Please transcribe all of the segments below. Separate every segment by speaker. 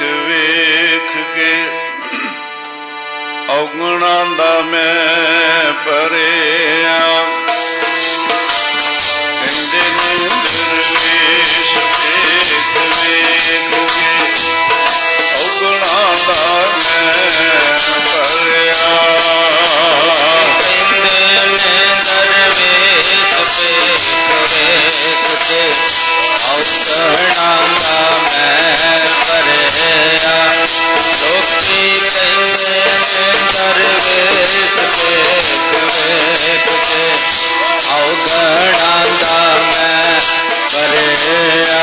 Speaker 1: ਵੇਖ ਵੇਖ ਕੇ ਔਗਣਾ ਦਾ ਮੈਂ ਪਰਿਆ ਕਹਿੰਦੇ ਨੇ ਵੇਖ ਵੇਖ ਕੇ ਔਗਣਾ ਦਾ ਮੈਂ ਪਰਿਆ
Speaker 2: ਔਗਣਾ ਦਾ ਮੈਂ ਕਰਿਆ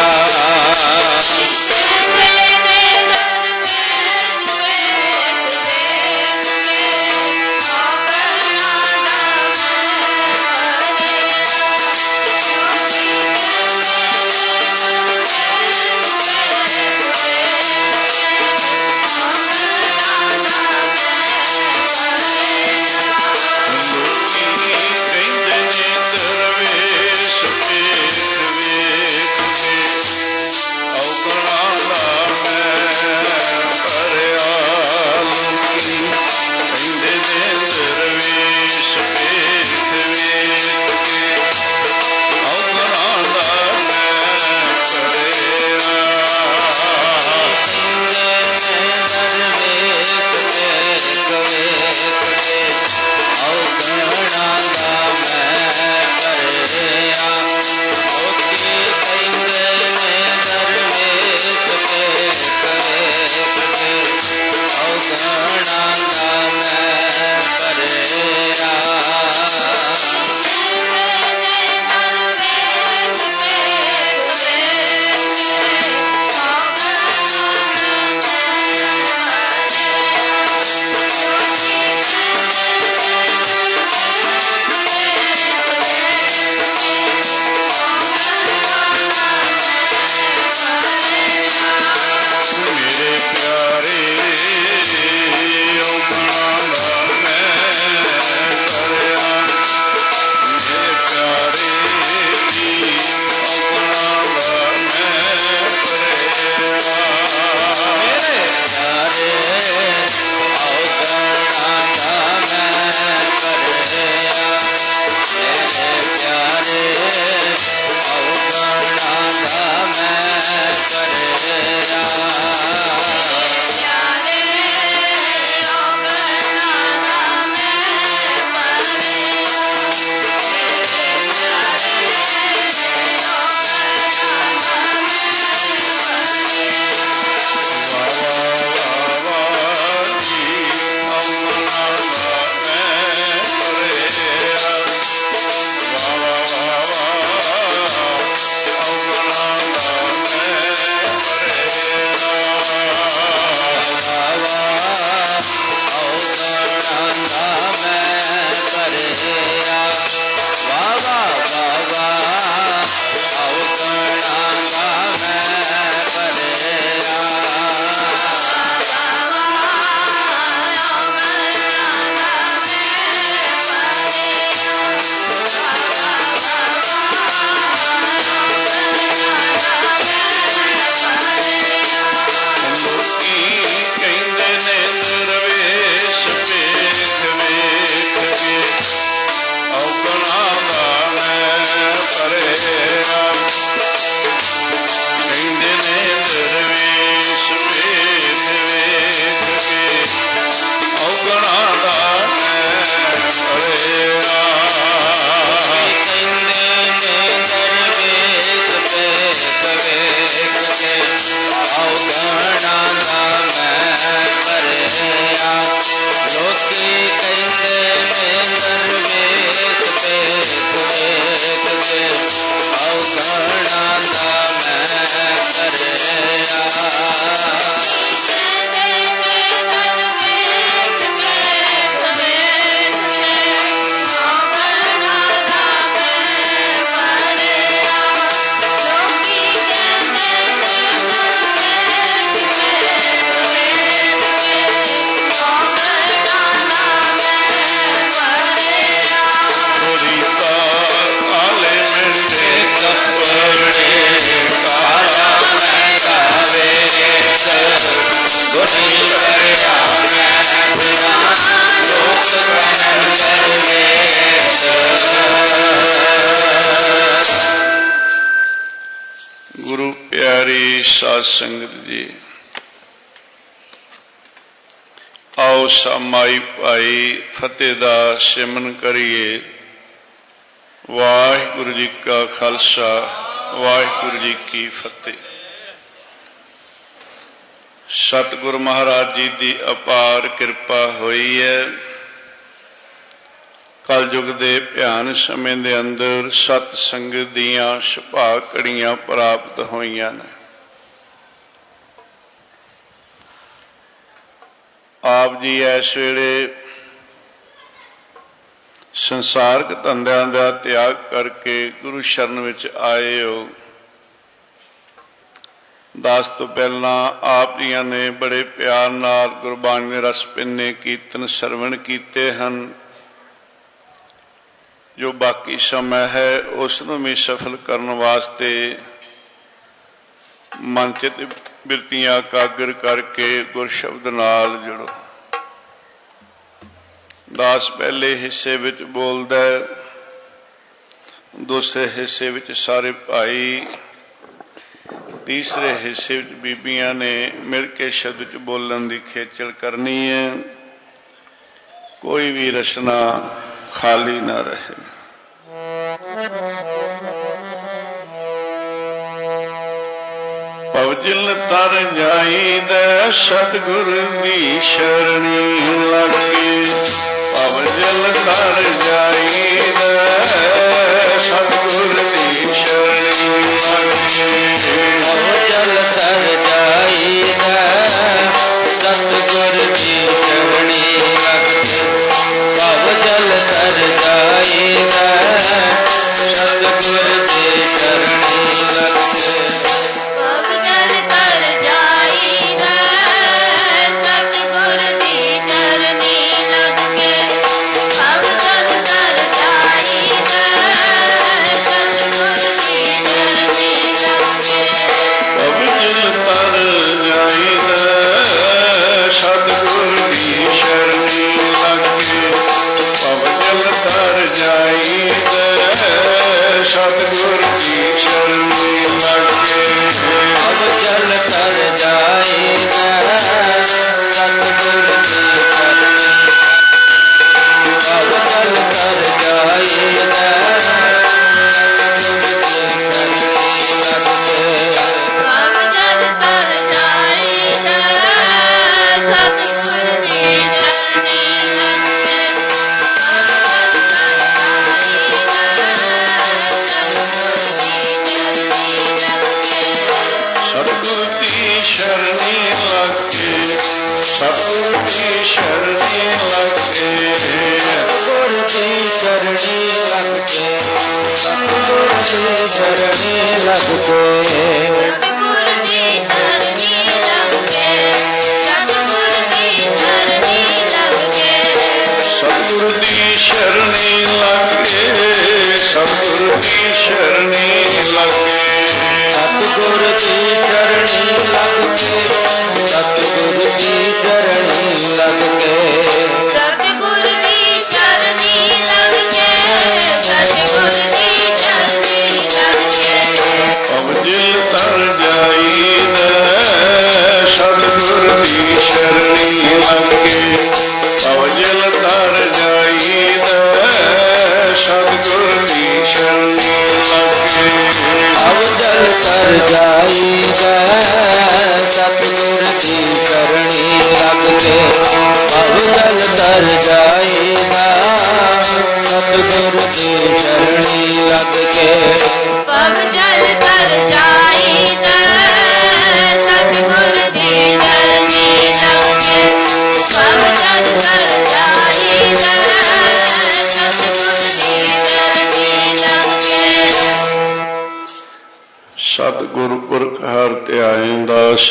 Speaker 1: ਗੁਰੂ ਪਿਆਰੀ ਸਾਧ ਸਮਾਈ ਭਾਈ ਫਤਿਹ ਦਾ ਸਿਮਨ ਕਰੀਏ। ਵਾਹਿਗੁਰੂ ਜੀ ਕਾ ਖਾਲਸਾ, ਵਾਹਿਗੁਰੂ ਜੀ ਕੀ ਫਤਿਹ। ਸਤਿਗੁਰ ਮਹਾਰਾਜ ਜੀ ਦੀ ਅਪਾਰ ਕਿਰਪਾ ਹੋਈ ਹੈ। ਕਲਯੁਗ ਦੇ ਭਿਆਨ ਸਮੇਂ ਦੇ ਅੰਦਰ ਸਤ ਸੰਗਤ ਦੀਆਂ ਸੁਭਾ ਕੜੀਆਂ ਪ੍ਰਾਪਤ ਹੋਈਆਂ ਨੇ। ਆਪ ਜੀ ਇਸ ਵੇਲੇ ਸੰਸਾਰਕ ਧੰਦਿਆਂ ਦਾ ਤਿਆਗ ਕਰਕੇ ਗੁਰੂ ਸ਼ਰਨ ਵਿੱਚ ਆਏ ਹੋ। ਦਸ ਤੋਂ ਪਹਿਲਾਂ ਆਪ ਜੀਆਂ ਨੇ ਬੜੇ ਪਿਆਰ ਨਾਲ ਗੁਰਬਾਣੀ ਦੇ ਰਸ ਪਿੰਨੇ ਕੀਰਤਨ ਸਰਵਣ ਕੀਤੇ ਹਨ। ਜੋ ਬਾਕੀ ਸਮਾਂ ਹੈ ਉਸ ਨੂੰ ਵੀ ਸਫਲ ਕਰਨ ਵਾਸਤੇ ਮਨ ਚਿਤ ਬਿਰਤੀਆਂ ਕਾਗਰ ਕਰਕੇ ਗੁਰ ਸ਼ਬਦ ਨਾਲ ਜੁੜੋ। ਦਾਸ ਪਹਿਲੇ ਹਿੱਸੇ ਵਿੱਚ ਬੋਲਦਾ ਹੈ, ਦੂਸਰੇ ਹਿੱਸੇ ਵਿੱਚ ਸਾਰੇ ਭਾਈ, ਤੀਸਰੇ ਹਿੱਸੇ ਵਿੱਚ ਬੀਬੀਆਂ ਨੇ ਮਿਲ ਕੇ ਸ਼ਬਦ ਚ ਬੋਲਣ ਦੀ ਖੇਚਲ ਕਰਨੀ ਹੈ। ਕੋਈ ਵੀ ਰਚਨਾ ਖਾਲੀ ਨਾ ਰਹੇ। ਪਵਜਲ ਤਰ ਜਾਈਦਾ ਸਤਿਗੁਰ ਦੀ ਸ਼ਰਣੀ ਲੱਗੇ। ਪਵਜਲ ਤਰ ਜਾਈਦਾ ਸਤਿਗੁਰ ਦੀ ਸ਼ਰਣੀ ਲੱਗੇ।
Speaker 2: ਜਲ ਤਰ ਜਾਈਦਾ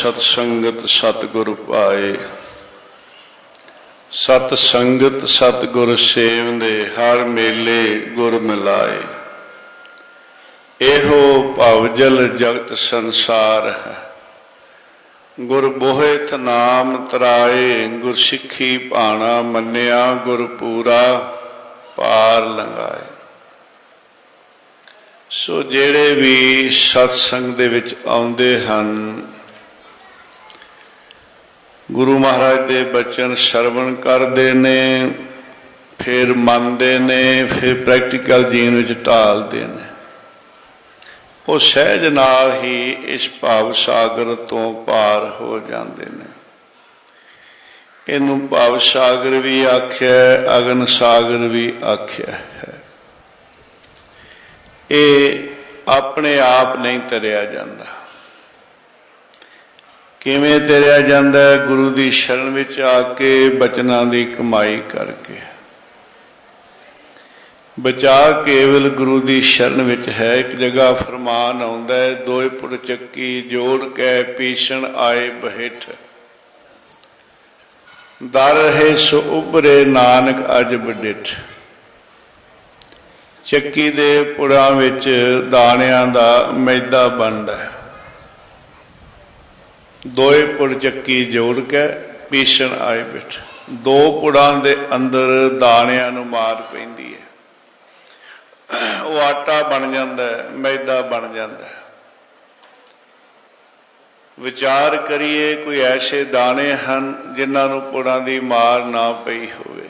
Speaker 1: ਸਤ ਸੰਗਤ ਸਤਿਗੁਰ ਪਾਏ। ਸਤ ਸੰਗਤ ਸਤਿਗੁਰ ਸੇਵੰਦੇ ਹਰ ਮੇਲੇ ਗੁਰ ਮਿਲਾਏ। ਇਹੋ ਭਵਜਲ ਜਗਤ ਸੰਸਾਰ ਹੈ। ਗੁਰ ਬੋਹਿਤ ਨਾਮ ਤਰਾਏ ਗੁਰ ਸਿੱਖੀ ਭਾਣਾ ਮੰਨਿਆ, ਗੁਰ ਪੂਰਾ ਪਾਰ ਲੰਘਾਏ। ਸੋ ਜਿਹੜੇ ਵੀ ਸਤਸੰਗ ਦੇ ਵਿੱਚ ਆਉਂਦੇ ਹਨ ਗੁਰੂ ਮਹਾਰਾਜ ਦੇ ਬਚਨ ਸਰਵਣ ਕਰਦੇ ਨੇ, ਫਿਰ ਮੰਨਦੇ ਨੇ, ਫਿਰ ਪ੍ਰੈਕਟੀਕਲ ਜੀਵਨ ਵਿੱਚ ਢਾਲਦੇ ਨੇ। ਉਹ ਸਹਿਜ ਨਾਲ ਹੀ ਇਸ ਭਾਵ ਸਾਗਰ ਤੋਂ ਪਾਰ ਹੋ ਜਾਂਦੇ ਨੇ। ਇਹਨੂੰ ਭਾਵ ਸਾਗਰ ਵੀ ਆਖਿਆ, ਅਗਨ ਸਾਗਰ ਵੀ ਆਖਿਆ ਹੈ। ਇਹ ਆਪਣੇ ਆਪ ਨਹੀਂ ਤਰਿਆ ਜਾਂਦਾ। ਕਿਵੇਂ ਤਰਿਆ ਜਾਂਦਾ ਹੈ? ਗੁਰੂ ਦੀ ਸ਼ਰਨ ਵਿੱਚ ਆ ਕੇ ਬਚਨਾਂ ਦੀ ਕਮਾਈ ਕਰਕੇ। ਬਚਾ ਕੇਵਲ ਗੁਰੂ ਦੀ ਸ਼ਰਨ ਵਿੱਚ ਹੈ। ਇੱਕ ਜਗ੍ਹਾ ਫਰਮਾਨ ਆਉਂਦਾ ਹੈ, ਦੋਏ ਪੁੜ ਚੱਕੀ ਜੋੜ ਕੇ ਪੀਸਣ ਆਏ ਬਹਿਠ। ਦਰ ਹੈ ਸੋ ਉਬਰੇ ਨਾਨਕ ਅਜ ਬਡਿਠ ਚੱਕੀ ਦੇ ਪੁੜਾਂ ਵਿੱਚ ਦਾਣਿਆਂ ਦਾ ਮੈਦਾ ਬਣਦਾ ਹੈ। ਦੋਏ ਪੁੜ ਚੱਕੀ ਜੋੜ ਕੇ ਪੀਸਣ ਆਏ ਬਿਠ। ਦੋ ਪੁੜਾਂ ਦੇ ਅੰਦਰ ਦਾਣਿਆਂ ਨੂੰ ਮਾਰ ਪੈਂਦੀ ਹੈ। ਉਹ ਆਟਾ ਬਣ ਜਾਂਦਾ ਹੈ, ਮੈਦਾ ਬਣ ਜਾਂਦਾ ਹੈ। ਵਿਚਾਰ ਕਰੀਏ, ਕੋਈ ਐਸੇ ਦਾਣੇ ਹਨ ਜਿਨ੍ਹਾਂ ਨੂੰ ਪੁੜਾਂ ਦੀ ਮਾਰ ਨਾ ਪਈ ਹੋਵੇ।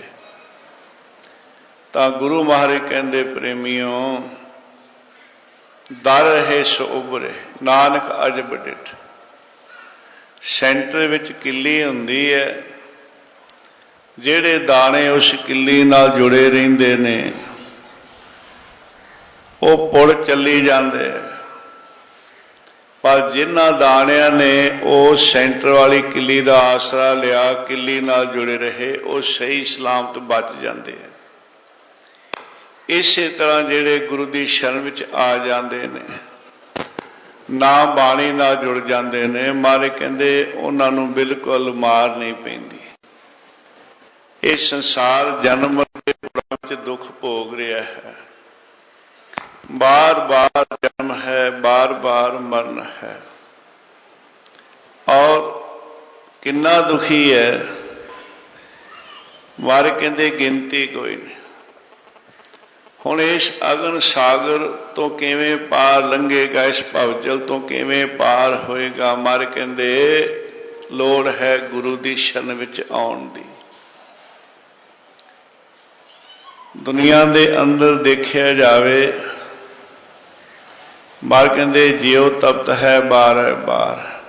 Speaker 1: ਤਾਂ ਗੁਰੂ ਮਹਾਰਾਜ ਕਹਿੰਦੇ, ਪ੍ਰੇਮੀਓ, ਦਰ ਹੈ ਸੋ ਉਬਰੇ ਨਾਨਕ ਅਜ ਬਡਿਠ ਸੈਂਟਰ ਵਿੱਚ ਕਿੱਲੀ ਹੁੰਦੀ ਹੈ। ਜਿਹੜੇ ਦਾਣੇ ਉਸ ਕਿੱਲੀ ਨਾਲ ਜੁੜੇ ਰਹਿੰਦੇ ਨੇ, ਉਹ ਪੁੜ ਚੱਲੀ ਜਾਂਦੇ ਆ ਪਰ ਜਿਨ੍ਹਾਂ ਦਾਣਿਆਂ ਨੇ ਉਹ ਸੈਂਟਰ ਵਾਲੀ ਕਿੱਲੀ ਦਾ ਆਸਰਾ ਲਿਆ, ਕਿੱਲੀ ਨਾਲ ਜੁੜੇ ਰਹੇ, ਉਹ ਸਹੀ ਸਲਾਮਤ ਬਚ ਜਾਂਦੇ ਆ ਇਸੇ ਤਰ੍ਹਾਂ ਜਿਹੜੇ ਗੁਰੂ ਦੀ ਸ਼ਰਨ ਵਿੱਚ ਆ ਜਾਂਦੇ ਨੇ। ਨਾ ਬਾਣੀ ਨਾਲ ਜੁੜ ਜਾਂਦੇ ਨੇ। ਮਾਰੇ ਕਹਿੰਦੇ ਉਹਨਾਂ ਨੂੰ ਬਿਲਕੁਲ ਮਾਰ ਨਹੀਂ ਪੈਂਦੀ। ਇਹ ਸੰਸਾਰ ਜਨਮ ਦੇ ਵਿੱਚ ਦੁੱਖ ਭੋਗ ਰਿਹਾ ਹੈ। ਬਾਰ-ਬਾਰ ਜਨਮ ਹੈ, ਬਾਰ-ਬਾਰ ਮਰਨ ਹੈ। ਔਰ ਕਿੰਨਾ ਦੁਖੀ ਹੈ। ਮਾਰੇ ਕਹਿੰਦੇ ਗਿਣਤੀ ਕੋਈ ਨਹੀਂ। ਹੁਣ ਇਸ ਅਗਨ ਸਾਗਰ ਤੋਂ ਕਿਵੇਂ ਪਾਰ ਲੰਘੇਗਾ, ਇਸ ਭਵਜਲ ਤੋਂ ਕਿਵੇਂ ਪਾਰ ਹੋਏਗਾ? ਮਰ ਕਹਿੰਦੇ, ਲੋੜ ਹੈ ਗੁਰੂ ਦੀ ਸ਼ਰਨ ਵਿੱਚ ਆਉਣ ਦੀ। ਦੁਨੀਆ ਦੇ ਅੰਦਰ ਦੇਖਿਆ ਜਾਵੇ, ਮਰ ਕਹਿੰਦੇ, ਜਿਉ ਤਪਤ ਹੈ ਬਾਰ ਹੈ ਬਾਰ।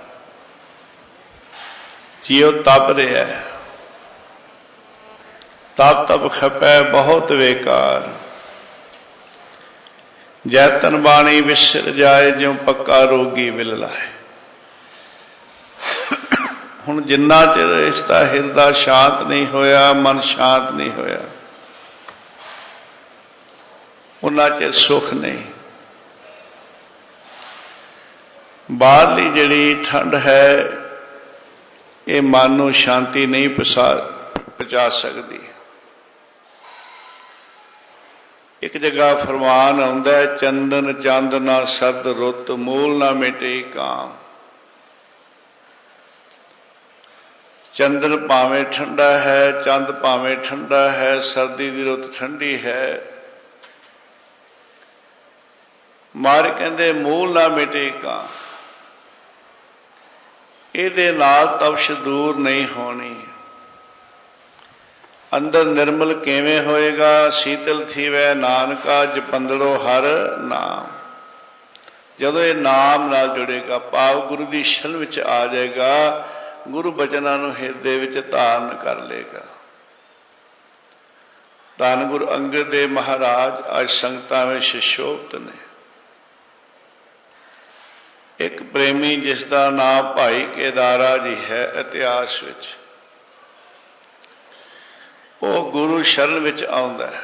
Speaker 1: ਜਿਉ ਤਪ ਰਿਹਾ ਹੈ। ਤਪ ਤਪ ਖਪੈ ਬਹੁਤ ਵੇਕਾਰ। ਜੈ ਤਨ ਬਾਣੀ ਵਿਸਰ ਜਾਏ, ਜਿਉ ਪੱਕਾ ਰੋਗੀ ਵਿਲ ਲਾਏ ਹੁਣ ਜਿੰਨਾ ਚਿਰ ਇਸ ਦਾ ਹਿਰਦਾ ਸ਼ਾਂਤ ਨਹੀਂ ਹੋਇਆ, ਮਨ ਸ਼ਾਂਤ ਨਹੀਂ ਹੋਇਆ ਉਹਨਾਂ ਚਿਰ ਸੁਖ ਨਹੀਂ। ਬਾਹਰਲੀ ਜਿਹੜੀ ਠੰਡ ਹੈ, ਇਹ ਮਨ ਨੂੰ ਸ਼ਾਂਤੀ ਨਹੀਂ ਪਸਾ ਪਹੁੰਚਾ ਸਕਦੀ। ਇੱਕ ਜਗ੍ਹਾ ਫਰਮਾਨ ਆਉਂਦਾ ਚੰਦਨ ਚੰਦ ਨਾ ਸਰਦ ਰੁੱਤ, ਮੂਲ ਨਾ ਮਿਟੇ ਕਾਮ। ਚੰਦਨ ਭਾਵੇਂ ਠੰਡਾ ਹੈ, ਚੰਦ ਭਾਵੇਂ ਠੰਡਾ ਹੈ, ਸਰਦੀ ਦੀ ਰੁੱਤ ਠੰਡੀ ਹੈ। ਮਾਰ ਕਹਿੰਦੇ, ਮੂਲ ਨਾ ਮਿਟੇ ਕਾਮ। ਇਹਦੇ ਨਾਲ ਤਪਸ਼ ਦੂਰ ਨਹੀਂ ਹੋਣੀ। ਅੰਦਰ ਨਿਰਮਲ ਕਿਵੇਂ ਹੋਏਗਾ? ਸੀਤਲ ਥੀਵੈ ਨਾਨਕਾ, ਜਪੰਦੜੋ ਹਰ ਨਾਮ। ਜਦੋਂ ਇਹ ਨਾਮ ਨਾਲ ਜੁੜੇਗਾ ਪਾਵ ਗੁਰੂ ਦੀ ਸ਼ਰਨ ਵਿੱਚ ਆ ਜਾਏਗਾ, ਗੁਰੂ ਬਚਨਾਂ ਨੂੰ ਹਿਰਦੇ ਵਿੱਚ ਧਾਰਨ ਕਰ ਲਏਗਾ। ਧੰਨ ਗੁਰੂ ਅੰਗਦ ਦੇਵ ਮਹਾਰਾਜ, ਅੱਜ ਸੰਗਤਾਂ ਵਿੱਚ ਸ਼ਿਸ਼ੋਭਤ ਨੇ। ਇੱਕ ਪ੍ਰੇਮੀ ਜਿਸ ਦਾ ਨਾਮ ਭਾਈ ਕੇਦਾਰਾ ਜੀ ਹੈ, ਇਤਿਹਾਸ ਵਿੱਚ। ਉਹ ਗੁਰੂ ਸ਼ਰਨ ਵਿੱਚ ਆਉਂਦਾ ਹੈ।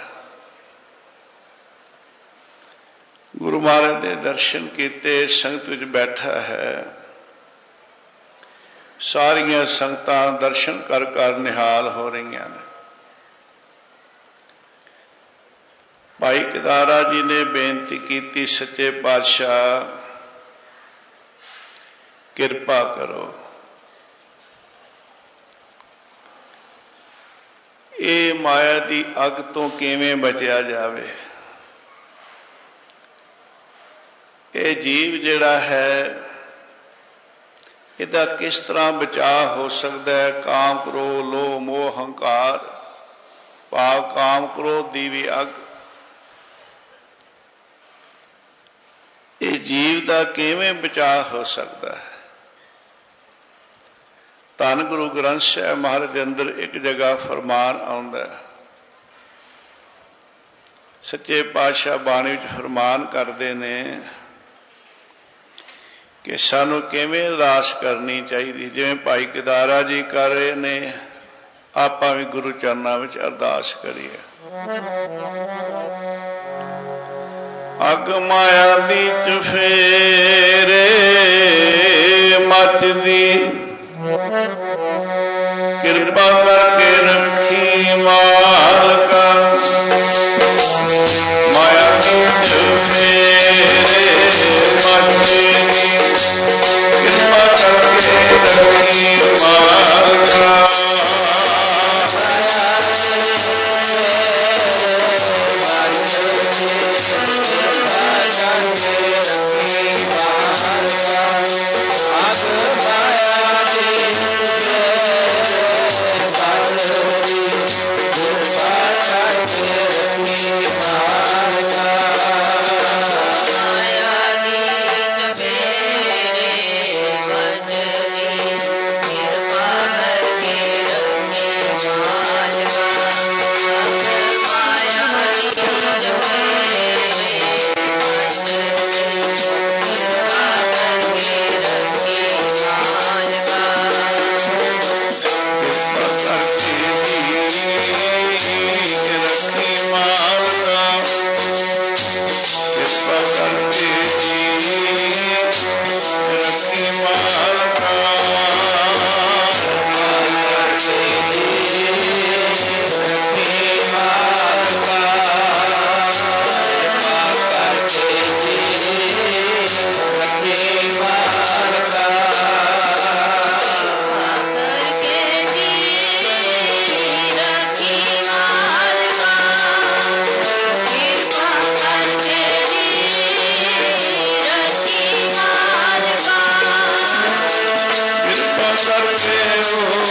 Speaker 1: ਗੁਰੂ ਮਹਾਰਾਜ ਦੇ ਦਰਸ਼ਨ ਕੀਤੇ, ਸੰਗਤ ਵਿੱਚ ਬੈਠਾ ਹੈ। ਸਾਰੀਆਂ ਸੰਗਤਾਂ ਦਰਸ਼ਨ ਕਰ ਕਰ ਨਿਹਾਲ ਹੋ ਰਹੀਆਂ ਨੇ। ਭਾਈ ਕੇਦਾਰਾ ਜੀ ਨੇ ਬੇਨਤੀ ਕੀਤੀ, ਸੱਚੇ ਪਾਤਸ਼ਾਹ, ਕਿਰਪਾ ਕਰੋ। ਇਹ ਮਾਇਆ ਦੀ ਅਗ ਤੋਂ ਕਿਵੇਂ ਬਚਿਆ ਜਾਵੇ? ਇਹ ਜੀਵ ਜਿਹੜਾ ਹੈ, ਇਹਦਾ ਕਿਸ ਤਰ੍ਹਾਂ ਬਚਾਅ ਹੋ ਸਕਦਾ ਹੈ? ਕਾਮ ਕ੍ਰੋਧ, ਲੋਭ, ਮੋਹ, ਹੰਕਾਰ, ਭਾਵ ਕਾਮ ਕ੍ਰੋਧ ਦੀ ਵੀ ਅਗ। ਇਹ ਜੀਵ ਦਾ ਕਿਵੇਂ ਬਚਾਅ ਹੋ ਸਕਦਾ ਹੈ? ਧੰਨ ਗੁਰੂ ਗ੍ਰੰਥ ਸਾਹਿਬ ਮਹਾਰਾਜ ਦੇ ਅੰਦਰ ਇੱਕ ਜਗ੍ਹਾ ਫਰਮਾਨ ਆਉਂਦਾ ਹੈ। ਸੱਚੇ ਪਾਤਸ਼ਾਹ ਬਾਣੀ ਵਿੱਚ ਫਰਮਾਨ ਕਰਦੇ ਨੇ ਕਿ ਸਾਨੂੰ ਕਿਵੇਂ ਅਰਦਾਸ ਕਰਨੀ ਚਾਹੀਦੀ, ਜਿਵੇਂ ਭਾਈ ਕਿਦਾਰਾ ਜੀ ਕਰ ਰਹੇ ਨੇ, ਆਪਾਂ ਵੀ ਗੁਰੂ ਚਰਨਾਂ ਵਿੱਚ ਅਰਦਾਸ ਕਰੀਏ। ਅਗ ਮਾਇਆ ਦੀ ਚਫੇਰੇ ਕਰਕੇ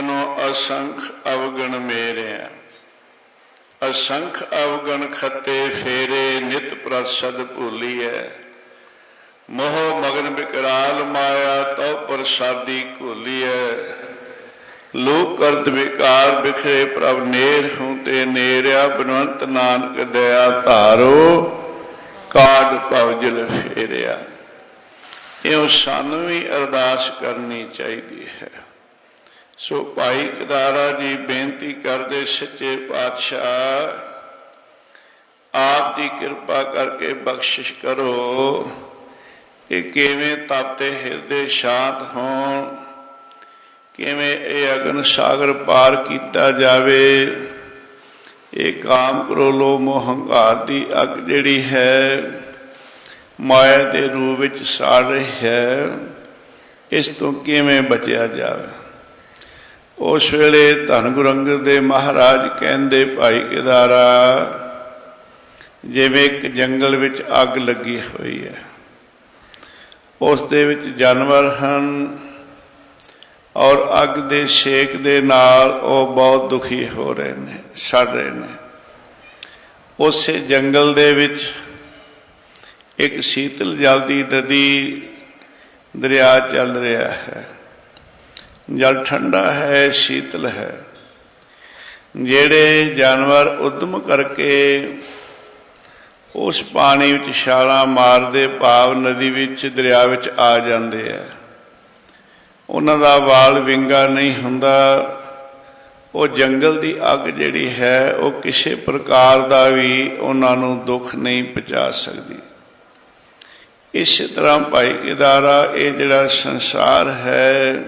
Speaker 1: ਕੀਤੇ ਅਸੰਖ ਅਵਗਣ ਮੇਰਿਆ ਅਸੰਖ ਅਵਗਣ ਖੱਤੇ ਫੇਰੇ ਨਿਤ ਪ੍ਰਸਦ ਭੂਲੀਐ। ਮੋਹ ਮਗਨ ਵਿਕਰਾਲ ਮਾਇਆ ਤਉ ਪ੍ਰਸਾਦੀ ਘੋਲੀਐ। ਲੋਕ ਕਰਤ ਵਿਕਾਰ ਬਿਖਰੇ ਪ੍ਰਭ ਨੇਰ ਹੂੰ ਤੇ ਨੇਰਿਆ ਬਨਵੰਤ ਨਾਨਕ ਦਇਆ ਧਾਰੋ ਕਾਡ ਭਵਜਲ ਫੇਰਿਆ। ਇਹ ਸਾਨੂੰ ਵੀ ਅਰਦਾਸ ਕਰਨੀ ਚਾਹੀਦੀ ਹੈ। ਸੋ ਭਾਈ ਕਦਾਰਾ ਜੀ ਬੇਨਤੀ ਕਰਦੇ, ਸੱਚੇ ਪਾਤਸ਼ਾਹ, ਆਪ ਦੀ ਕਿਰਪਾ ਕਰਕੇ ਬਖਸ਼ਿਸ਼ ਕਰੋ ਕਿ ਕਿਵੇਂ ਤਪਤੇ ਹਿਰਦੇ ਸ਼ਾਂਤ ਹੋਣ, ਕਿਵੇਂ ਇਹ ਅਗਨ ਸਾਗਰ ਪਾਰ ਕੀਤਾ ਜਾਵੇ, ਇਹ ਕਾਮ ਕ੍ਰੋਲੋ ਮੋਹ ਹੰਕਾਰ ਦੀ ਅੱਗ ਜਿਹੜੀ ਹੈ, ਮਾਇਆ ਦੇ ਰੂਪ ਵਿੱਚ ਸਾੜ ਰਹੀ ਹੈ, ਇਸ ਤੋਂ ਕਿਵੇਂ ਬਚਿਆ ਜਾਵੇ? ਉਸ ਵੇਲੇ ਧੰਨ ਗੁਰੂ ਅੰਗਦ ਦੇ ਮਹਾਰਾਜ ਕਹਿੰਦੇ, ਭਾਈ ਕੇਦਾਰਾ, ਜਿਵੇਂ ਇੱਕ ਜੰਗਲ ਵਿੱਚ ਅੱਗ ਲੱਗੀ ਹੋਈ ਹੈ, ਉਸ ਦੇ ਵਿੱਚ ਜਾਨਵਰ ਹਨ ਔਰ ਅੱਗ ਦੇ ਛੇਕ ਦੇ ਨਾਲ ਉਹ ਬਹੁਤ ਦੁਖੀ ਹੋ ਰਹੇ ਨੇ, ਸੜ ਰਹੇ ਨੇ। ਉਸੇ ਜੰਗਲ ਦੇ ਵਿੱਚ ਇੱਕ ਸ਼ੀਤਲ ਜਲ ਦੀ ਨਦੀ ਦਰਿਆ ਚੱਲ ਰਿਹਾ ਹੈ। ਜਲ ਠੰਡਾ ਹੈ, ਸ਼ੀਤਲ ਹੈ। ਜਿਹੜੇ ਜਾਨਵਰ ਉਦਮ ਕਰਕੇ ਉਸ ਪਾਣੀ ਵਿੱਚ ਛਾਲਾਂ ਮਾਰਦੇ ਭਾਵ ਨਦੀ ਵਿੱਚ, ਦਰਿਆ ਵਿੱਚ ਆ ਜਾਂਦੇ ਆ। ਉਹਨਾਂ ਦਾ ਵਾਲ ਵਿੰਗਾ ਨਹੀਂ ਹੁੰਦਾ। ਉਹ ਜੰਗਲ ਦੀ ਅੱਗ ਜਿਹੜੀ ਹੈ, ਉਹ ਕਿਸੇ ਪ੍ਰਕਾਰ ਦਾ ਵੀ ਉਹਨਾਂ ਨੂੰ ਦੁੱਖ ਨਹੀਂ ਪਹੁੰਚਾ ਸਕਦੀ। ਇਸ ਤਰ੍ਹਾਂ ਭਾਈ ਕਿਦਾਰਾ ਇਹ ਜਿਹੜਾ ਸੰਸਾਰ ਹੈ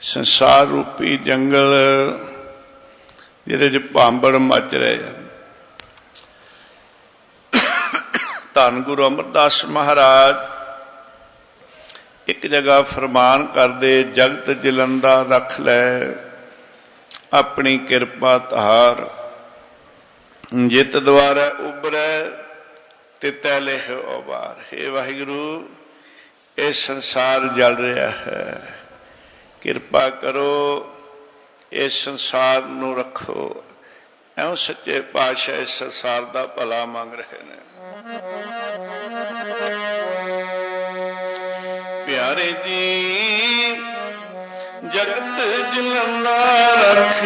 Speaker 1: ਸੰਸਾਰ ਰੂਪੀ ਜੰਗਲ ਜਿਹਦੇ 'ਚ ਭਾਂਬੜ ਮੱਚ ਰਿਹਾ ਧੰਨ ਗੁਰੂ ਅਮਰਦਾਸ ਮਹਾਰਾਜ, ਇੱਕ ਜਗ੍ਹਾ ਫਰਮਾਨ ਕਰਦੇ, ਜਗਤ ਜਲੰਦਾ ਰੱਖ ਲੈ, ਆਪਣੀ ਕਿਰਪਾ ਧਾਰ। ਜਿਤ ਦੁਆਰਾ ਉਬਰੈ ਤੇ ਤੈਲੇ ਹੈ ਉਬਾਰ ਹੈ ਵਾਹਿਗੁਰੂ, ਇਹ ਸੰਸਾਰ ਜਲ ਰਿਹਾ ਹੈ। ਕਿਰਪਾ ਕਰੋ, ਇਸ ਸੰਸਾਰ ਨੂੰ ਰੱਖੋ। ਐਉਂ ਸੱਚੇ ਪਾਤਸ਼ਾਹ ਇਸ ਸੰਸਾਰ ਦਾ ਭਲਾ ਮੰਗ ਰਹੇ ਨੇ। ਪਿਆਰੇ ਜੀ, ਜਗਤ ਜਲੰਦਾ ਰੱਖ